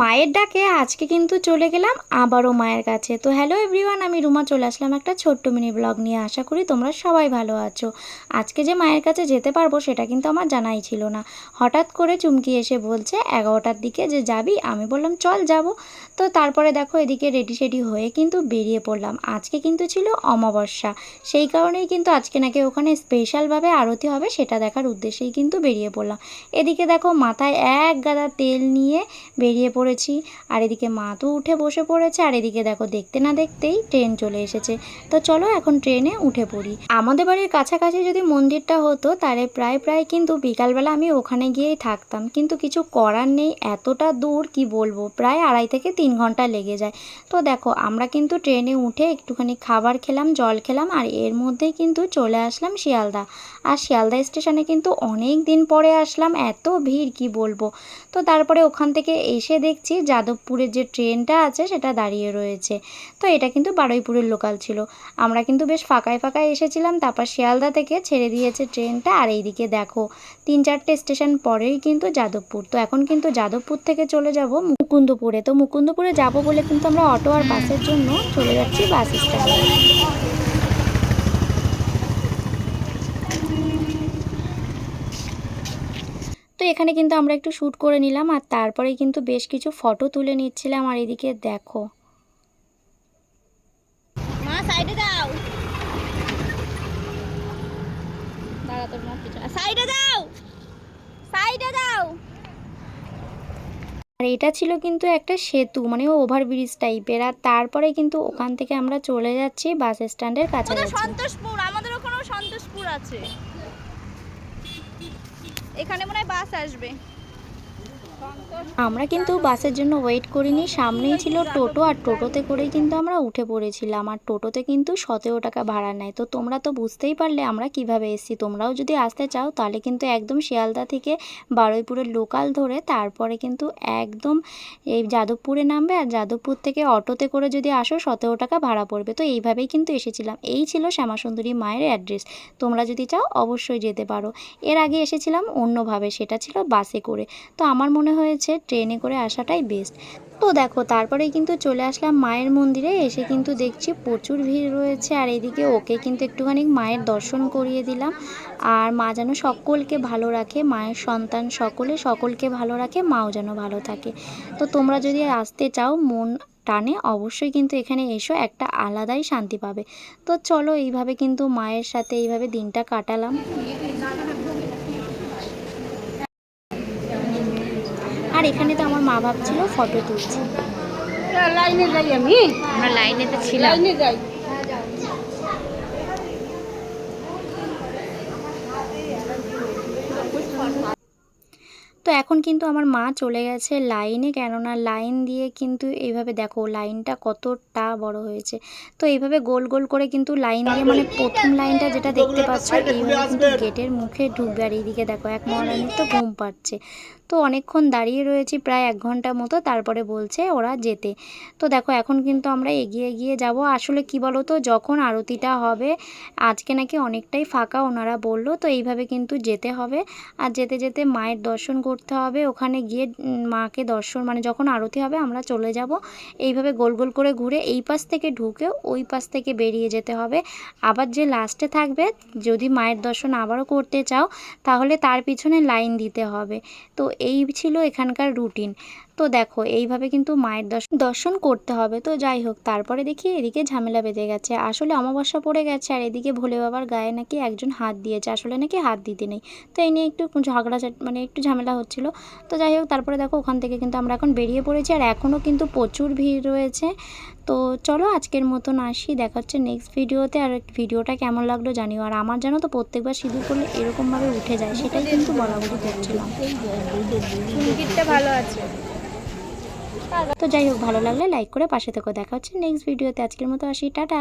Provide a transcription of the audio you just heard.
মায়ের ডাকে আজকে কিন্তু চলে গেলাম আবারও মায়ের কাছে। তো হ্যালো এভরিওয়ান আমি রুমা চলে আসলাম একটা ছোট্ট মিনি ব্লগ নিয়ে। আশা করি তোমরা সবাই ভালো আছো। আজকে যে মায়ের কাছে যেতে পারব সেটা কিন্তু আমার জানাই ছিল না। হঠাৎ করে চুমকি এসে বলছে, এগারোটার দিকে যে যাবি? আমি বললাম, চল যাব। তো তারপরে দেখো এদিকে রেডি সেডি হয়ে কিন্তু বেরিয়ে পড়লাম। আজকে কিন্তু ছিল অমাবস্যা। সেই কারণেই কিন্তু আজকে নাকি ওখানে স্পেশালভাবে আরতি হবে সেটা দেখার উদ্দেশ্যেই কিন্তু বেরিয়ে পড়লাম। এদিকে দেখো মাথায় এক গাদা তেল নিয়ে বেরিয়ে পড়েছি আর এদিকে মা তো উঠে বসে পড়েছে, আর এদিকে দেখো দেখতে না দেখতেই ট্রেন চলে এসেছে। তো চলো এখন ট্রেনে উঠে পড়ি। আমাদের বাড়ির কাছাকাছি যদি মন্দিরটা হতো, তাহলে প্রায় প্রায় কিন্তু বিকালবেলা আমি ওখানে গিয়েই থাকতাম। কিন্তু কিছু করার নেই, এতটা দূর কি বলব? প্রায় আড়াই থেকে তিন ঘণ্টা লেগে যায়। তো দেখো, আমরা কিন্তু ট্রেনে উঠে একটুখানি খাবার খেলাম, জল খেলাম, আর এর মধ্যেই কিন্তু চলে আসলাম শিয়ালদা। আর শিয়ালদা স্টেশনে কিন্তু অনেক দিন পরে আসলাম, এত ভিড় কি বলব? তো তারপরে ওখান থেকে এসে দেখছি যাদবপুরের যে ট্রেনটা আছে সেটা দাঁড়িয়ে রয়েছে। তো এটা কিন্তু বারুইপুরের লোকাল ছিল। আমরা কিন্তু বেশ ফাঁকায় ফাঁকায় এসেছিলাম, তারপর শিয়ালদা থেকে ছেড়ে দিয়েছে ট্রেনটা। আর এইদিকে দেখো, তিন চারটে স্টেশন পরেই কিন্তু যাদবপুর। তো এখন কিন্তু যাদবপুর থেকে চলে যাব মুকুন্দপুরে। তো মুকুন্দপুরে যাব বলে কিন্তু আমরা অটো আর বাসের জন্য চলে যাচ্ছি বাস স্ট্যান্ডে। তো এখানে কিন্তু আমরা একটু শ্যুট করে নিলাম আর তারপরে কিন্তু বেশ কিছু ফটো তুলে নিচ্ছিলাম আর এদিকে দেখো। মা সাইডে দাও দাঁড়া তোর মা সাইডে দাও সাইডে দাও আর এটা ছিল কিন্তু একটা সেতু মানে ওভারব্রিজ টাইপের আর তারপরে কিন্তু ওখান থেকে আমরা চলে যাচ্ছি বাস স্ট্যান্ডের কাছাকাছি। সন্তোষপুর আমাদের ওখানেও সন্তোষপুর আছে। এখানে মনে হয় বাস আসবে। আমরা কিন্তু বাসের জন্য ওয়েট করিনি, সামনেই ছিল টোটো আর টোটোতে করেই কিন্তু আমরা উঠে পড়েছিলাম আর টোটোতে কিন্তু সতেরো টাকা ভাড়া নেয়। তো তোমরা তো বুঝতেই পারলে আমরা কীভাবে এসেছি। তোমরাও যদি আসতে চাও তাহলে কিন্তু একদম শিয়ালদা থেকে বারুইপুরের লোকাল ধরে তারপরে কিন্তু একদম এই যাদবপুরে নামবে আর যাদবপুর থেকে অটোতে করে যদি আসো সতেরো টাকা ভাড়া পড়বে। তো এইভাবেই কিন্তু এসেছিলাম। এই ছিল শ্যামাসুন্দরী মায়ের অ্যাড্রেস। তোমরা যদি চাও অবশ্যই যেতে পারো। এর আগে এসেছিলাম অন্যভাবে, সেটা ছিল বাসে করে। তো আমার মনে হয়েছে ট্রেনে করে আসাটাই বেস্ট তো দেখো তারপরে কিন্তু চলে আসলাম মায়ের মন্দিরে, এসে কিন্তু দেখছি প্রচুর ভিড় রয়েছে। আর এদিকে ওকে কিন্তু একটুখানি মায়ের দর্শন করিয়ে দিলাম। আর মা যেন সকলকে ভালো রাখে, মায়ের সন্তান সকলে সকলকে ভালো রাখে, মাও যেন ভালো থাকে। তো তোমরা যদি আসতে চাও মন টানে, অবশ্যই কিন্তু এখানে এসো, একটা আলাদাই শান্তি পাবে। তো চলো, এইভাবে কিন্তু মায়ের সাথে এইভাবে দিনটা কাটালাম। আর এখানে তো আমার মা ভাবছিল ফটো তুলছে। লাইনে যাই আমি। আমরা লাইনে তো ছিলাম। লাইনে যাই। তো এখন কিন্তু আমার মা চলে গেছে লাইনে, কেননা লাইন দিয়ে কিন্তু এইভাবে দেখো লাইনটা কতটা বড় হয়েছে। তো এইভাবে গোল গোল করে কিন্তু লাইন দিয়ে মানে প্রথম লাইনটা যেটা দেখতে পাচ্ছ, এইভাবে কিন্তু গেটের মুখে ঢুকবে। আর এইদিকে দেখো এক মহারানীর তো ঘুম পাচ্ছে। তো অনেকক্ষণ দাঁড়িয়ে রয়েছি প্রায় এক ঘণ্টা মতো, তারপরে বলছে ওরা যেতে। তো দেখো এখন কিন্তু আমরা এগিয়ে এগিয়ে যাব। আসলে কি বলো তো যখন আরতিটা হবে, আজকে নাকি অনেকটাই ফাঁকা ওনারা বলল, তো এইভাবে কিন্তু যেতে হবে। আর যেতে যেতে মায়ের দর্শন করতে হবে, ওখানে গিয়ে মাকে দর্শন মানে যখন আরতি হবে আমরা চলে যাব। এইভাবে গোল গোল করে ঘুরে এই পাশ থেকে ঢুকে ওই পাশ থেকে বেরিয়ে যেতে হবে। আবার যে লাস্টে থাকবে, যদি মায়ের দর্শন আবারও করতে চাও, তাহলে তার পিছনে লাইন দিতে হবে। তো এই ছিল এখানকার রুটিন তো দেখো এইভাবে কিন্তু মায়ের দর্শন দর্শন করতে হবে তো যাই হোক তারপরে দেখি এদিকে ঝামেলা বেঁধে গেছে আসলে অমাবস্যা পড়ে গেছে আর এদিকে ভোলে বাবার গায়ে নাকি একজন হাত দিয়েছে আসলে নাকি হাত দিতে নেই তো এই নিয়ে একটু ঝগড়া মানে একটু ঝামেলা হচ্ছিল তো যাই হোক তারপরে দেখো ওখান থেকে কিন্তু আমরা এখন বেরিয়ে পড়েছি আর এখনও কিন্তু প্রচুর ভিড় রয়েছে তো চলো আজকের মতন আসি দেখা হচ্ছে নেক্সট ভিডিওতে আর ভিডিওটা কেমন লাগল জানিও আর আমার জানো তো প্রত্যেকবার সিঁদুর করলে এরকমভাবে উঠে যায় সেটাই কিন্তু বলা বলি করছিলাম ভালো আছে তো যাই হোক, ভালো লাগলে লাইক করে পাশে থেকে দেখা হচ্ছে নেক্সট ভিডিওতে আজকের মতো আসি, টাটা।